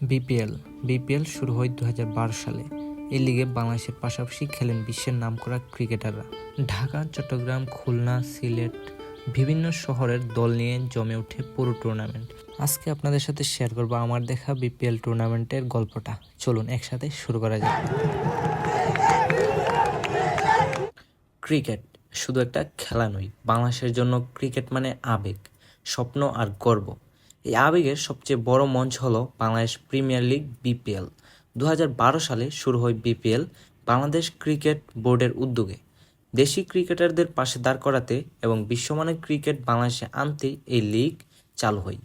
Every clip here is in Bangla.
বিপিএল। বিপিএল শুরু হয় দু হাজার বারো সালে। এই লিগে বাংলাদেশের পাশাপাশি খেলেন বিশ্বের নামকরা ক্রিকেটাররা। ঢাকা, চট্টগ্রাম, খুলনা, সিলেট বিভিন্ন শহরের দল নিয়ে জমে ওঠে পুরো টুর্নামেন্ট। আজকে আপনাদের সাথে শেয়ার করব আমার দেখা বিপিএল টুর্নামেন্টের গল্পটা। চলুন একসাথে শুরু করা যাক। ক্রিকেট শুধু একটা খেলা নয়, বাংলাদেশের জন্য ক্রিকেট মানে আবেগ, স্বপ্ন আর গর্ব। এই আবেগের সবচেয়ে বড় মঞ্চ হল বাংলাদেশ প্রিমিয়ার লিগ বিপিএল। দু হাজার বারো সালে শুরু হয় বিপিএল, বাংলাদেশ ক্রিকেট বোর্ডের উদ্যোগে। দেশি ক্রিকেটারদের পাশে দাঁড় করাতে এবং বিশ্বমানের ক্রিকেট বাংলাদেশে আনতে এই লিগ চালু হয়।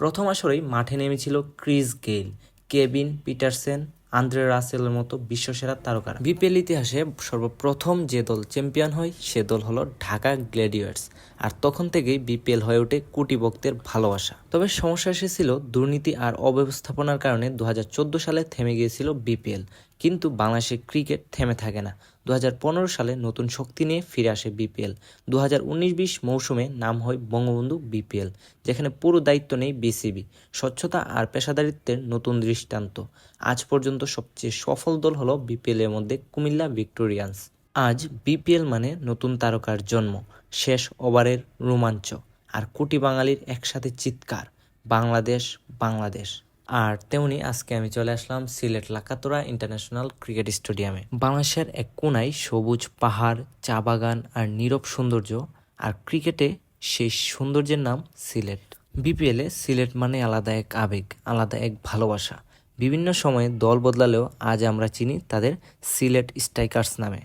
প্রথম আসরেই মাঠে নেমেছিল Chris Gayle Kevin Pietersen Andre রাসেলের মতো বিশ্বসেরা তারকারা। বিপিএল ইতিহাসে সর্বপ্রথম যে দল চ্যাম্পিয়ন হয়, সে দল হলো ঢাকা গ্ল্যাডিয়ার্স আর তখন থেকেই বিপিএল হয়ে ওঠে কোটি ভক্তের ভালোবাসা। তবে সমস্যা এসেছিল দুর্নীতি আর অব্যবস্থাপনার কারণে দু হাজার চোদ্দ সালে থেমে গিয়েছিল বিপিএল। কিন্তু বাংলাদেশের ক্রিকেট থেমে থাকে না। দু হাজার পনেরো সালে নতুন শক্তি নিয়ে ফিরে আসে বিপিএল। দু হাজার উনিশ মৌসুমে নাম হয় বঙ্গবন্ধু বিপিএল, যেখানে পুরো দায়িত্ব নেই বিসিবি। স্বচ্ছতা আর পেশাদারিত্বের নতুন দৃষ্টান্ত। আজ পর্যন্ত সবচেয়ে সফল দল হলো বিপিএল এর মধ্যে কুমিল্লা ভিক্টোরিয়ান্স। আজ বিপিএল মানে নতুন তারকার জন্ম, শেষ ওভারের রোমাঞ্চ। আর কোটি বাঙালির একসাথে চিৎকার, বাংলাদেশ বাংলাদেশ। আর তেমনি আজকে আমি চলে আসলাম সিলেট লাকাতোরা ইন্টারন্যাশনাল ক্রিকেট স্টেডিয়ামে। বাংলাদেশের এক কোনায় সবুজ পাহাড়, চা বাগান আর নীরব সৌন্দর্য আর ক্রিকেটে সেই সৌন্দর্যের নাম সিলেট। বিপিএলে সিলেট মানে আলাদা এক আবেগ, আলাদা এক ভালোবাসা। বিভিন্ন সময়ে দল বদলালেও আজ আমরা চিনি তাদের সিলেট স্ট্রাইকার্স নামে।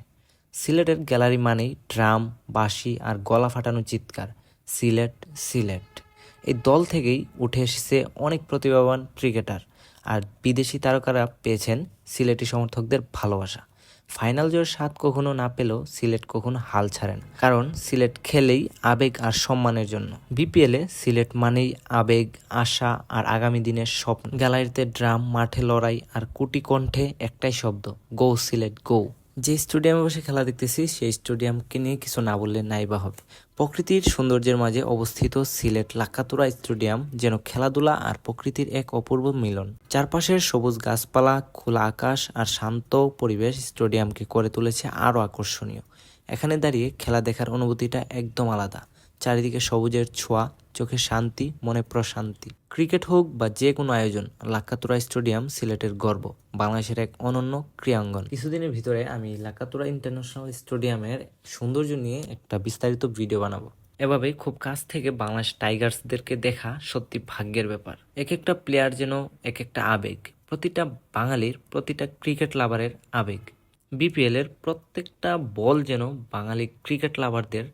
সিলেটের গ্যালারি মানেই ড্রাম, বাঁশি আর গলা ফাটানো চিৎকার। সিলেট সিলেট। এই দল থেকেই উঠে এসেছে অনেক প্রতিভাবান ক্রিকেটার। আর বিদেশি তারকারা পেয়েছেন সিলেটি সমর্থকদের ভালোবাসা। ফাইনাল জয়ের স্বাদ কখনো না পেলেও সিলেট কখনো হাল ছাড়ে না কারণ সিলেট খেলেই আবেগ আর সম্মানের জন্য। বিপিএলে সিলেট মানেই আবেগ, আশা আর আগামী দিনের স্বপ্ন। গ্যালারিতে ড্রাম, মাঠে লড়াই আর কুটি কণ্ঠে একটাই শব্দ, গো সিলেট, গো। যে স্টেডিয়ামে বসে খেলা দেখতেছি, সেই স্টেডিয়ামকে নিয়ে কিছু না বললে নাই বা হবে। প্রকৃতির সৌন্দর্যের মাঝে অবস্থিত সিলেট লাক্কাতুরা স্টেডিয়াম যেন খেলাধুলা আর প্রকৃতির এক অপূর্ব মিলন। চারপাশের সবুজ গাছপালা, খোলা আকাশ আর শান্ত পরিবেশ স্টেডিয়ামকে করে তুলেছে আরও আকর্ষণীয়। এখানে দাঁড়িয়ে খেলা দেখার অনুভূতিটা একদম আলাদা। চারিদিকে সবুজের ছোঁয়া, চোখে শান্তি, মনে প্রশান্তি। ক্রিকেট হোক বা যে কোনো আয়োজন লাক্কাতুরা স্টেডিয়াম সিলেটের গর্ব, বাংলাদেশের এক অনন্য ক্রীড়াঙ্গন। কিছুদিনের ভিতরে আমি লাক্কাতুরা ইন্টারন্যাশনাল স্টেডিয়ামের সৌন্দর্য নিয়ে একটা বিস্তারিত ভিডিও বানাবো। এভাবেই খুব কাছ থেকে বাংলাদেশ টাইগার্সদেরকে দেখা সত্যি ভাগ্যের ব্যাপার। এক একটা প্লেয়ার যেন এক একটা আবেগ, প্রতিটা বাঙালির প্রতিটা ক্রিকেট লাভারের আবেগ। বিপিএল এর প্রত্যেকটা বল যেন বাঙালি ক্রিকেট লাভারদের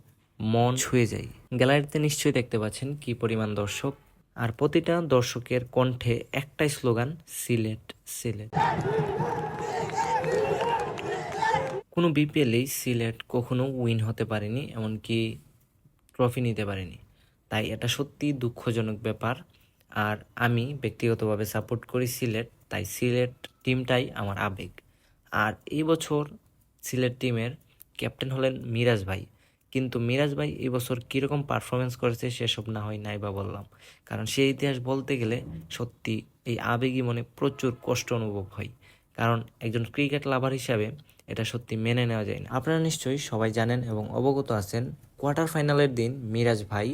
মন ছুঁয়ে যায়। গ্যালারিতে নিশ্চয়ই দেখতে পাচ্ছেন কি পরিমাণ দর্শক। আর প্রতিটা দর্শকের কণ্ঠে একটাই স্লোগান, সিলেট সিলেট। কোনো বিপিএলেই সিলেট কখনো উইন হতে পারেনি, এমনকি ট্রফি নিতে পারেনি। তাই এটা সত্যি দুঃখজনক ব্যাপার। আর আমি ব্যক্তিগতভাবে সাপোর্ট করি সিলেট, তাই সিলেট টিমটাই আমার আবেগ। আর এই বছর সিলেট টিমের ক্যাপ্টেন হলেন মিরাজ ভাই। কিন্তু মিরাজ ভাই এবছর কীরকম পারফরমেন্স করেছে সেসব না হয় নাই বা বললাম। কারণ সেই ইতিহাস বলতে গেলে সত্যি এই আবেগী মনে প্রচুর কষ্ট অনুভব হয়। কারণ একজন ক্রিকেট লাভার হিসাবে এটা সত্যি মেনে নেওয়া যায় না। আপনারা নিশ্চয়ই সবাই জানেন এবং অবগত আছেন, কোয়ার্টার ফাইনালের দিন মিরাজ ভাই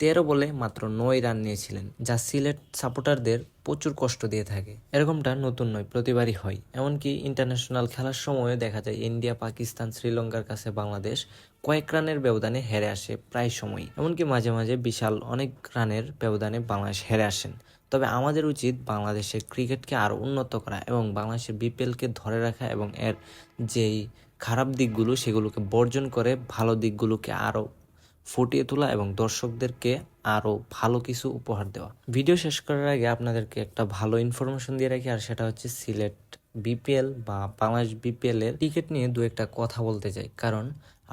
তেরো বলে মাত্র নয় রান নিয়েছিলেন, যা সিলেট সাপোর্টারদের প্রচুর কষ্ট দিয়ে থাকে। এরকমটা নতুন নয়, প্রতিবারই হয়। এমনকি ইন্টারন্যাশনাল খেলার সময়ও দেখা যায় ইন্ডিয়া, পাকিস্তান, শ্রীলঙ্কার কাছে বাংলাদেশ কয়েক রানের ব্যবধানে হেরে আসে প্রায় সময়ই এমনকি মাঝে মাঝে বিশাল অনেক রানের ব্যবধানে বাংলাদেশ হেরে আসেন। তবে আমাদের উচিত বাংলাদেশের ক্রিকেটকে আরও উন্নত করা এবং বাংলাদেশের বিপিএলকে ধরে রাখা এবং এর যেই খারাপ দিকগুলো, সেগুলোকে বর্জন করে ভালো দিকগুলোকে আরও ফুটিয়ে তোলা এবং দর্শকদেরকে আরও ভালো কিছু উপহার দেওয়া। ভিডিও শেষ করার আগে আপনাদেরকে একটা ভালো ইনফরমেশন দিয়ে রাখি, আর সেটা হচ্ছে সিলেট বিপিএল বা বাংলাদেশ বিপিএল এর টিকিট নিয়ে দু একটা কথা বলতে চাই। কারণ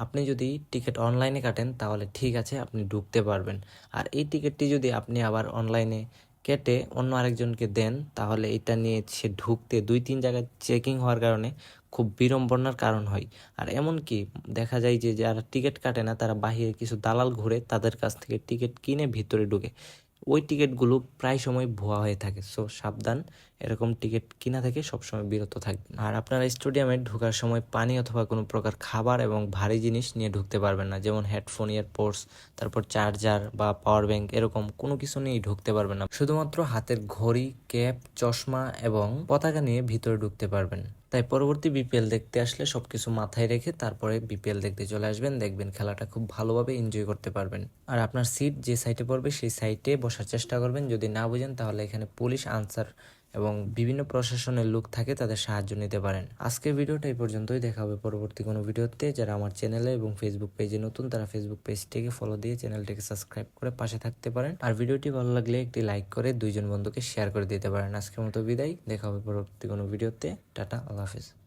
আপনি যদি টিকিট অনলাইনে কাটেন, তাহলে ঠিক আছে, আপনি ঢুকতে পারবেন। আর এই টিকিটটি যদি আপনি আবার অনলাইনে কেটে অন্য আরেকজনকে দেন, তাহলে এটা নিয়ে সে ঢুকতে দুই তিন জায়গায় চেকিং হওয়ার কারণে খুব বিড়ম্বনার কারণ হয়। আর এমনকি দেখা যায় যে যারা টিকিট কাটে না, তারা বাহিরে কিছু দালাল ঘুরে তাদের কাছ থেকে টিকিট কিনে ভিতরে ঢুকে। ওই টিকিটগুলো প্রায় সময় ভুয়া হয়ে থাকে। সো সাবধান এরকম টিকিট কিনা থেকে সবসময় বিরত থাকবেন আর আপনারা স্টেডিয়ামে ঢোকার সময় পানি অথবা কোনো প্রকার খাবার এবং ভারী জিনিস নিয়ে ঢুকতে পারবেন না। যেমন হেডফোন ইয়ারপোর্টস তারপর চার্জার বা পাওয়ার ব্যাংক এরকম কোনো কিছু নিয়েই ঢুকতে পারবেন না। শুধুমাত্র হাতের ঘড়ি ক্যাপ চশমা এবং পতাকা নিয়ে ভিতরে ঢুকতে পারবেন। তাই পরবর্তী বিপিএল দেখতে আসলে সবকিছু মাথায় রেখে তারপরে বিপিএল দেখতে চলে আসবেন। দেখবেন খেলাটা খুব ভালোভাবে এনজয় করতে পারবেন। আর আপনার সিট যে সাইটে পড়বে, সেই সাইটে বসার চেষ্টা করবেন। যদি না বুঝেন তাহলে এখানে পুলিশ আনসার এবং বিভিন্ন প্রশাসনের লোক থাকে তাদের সাহায্য নিতে পারেন। আজকের ভিডিওটা এই পর্যন্তই। দেখা হবে পরবর্তী কোনো ভিডিওতে। যারা আমার চ্যানেলে এবং ফেসবুক পেজে নতুন, তারা ফেসবুক পেজটিকে ফলো দিয়ে চ্যানেলটিকে সাবস্ক্রাইব করে পাশে থাকতে পারেন। আর ভিডিওটি ভালো লাগলে একটি লাইক করে দুইজন বন্ধুকে শেয়ার করে দিতে পারেন। আজকের মতো বিদায়। দেখা হবে পরবর্তী কোনো ভিডিওতে। টাটা, আল্লাহ হাফিজ।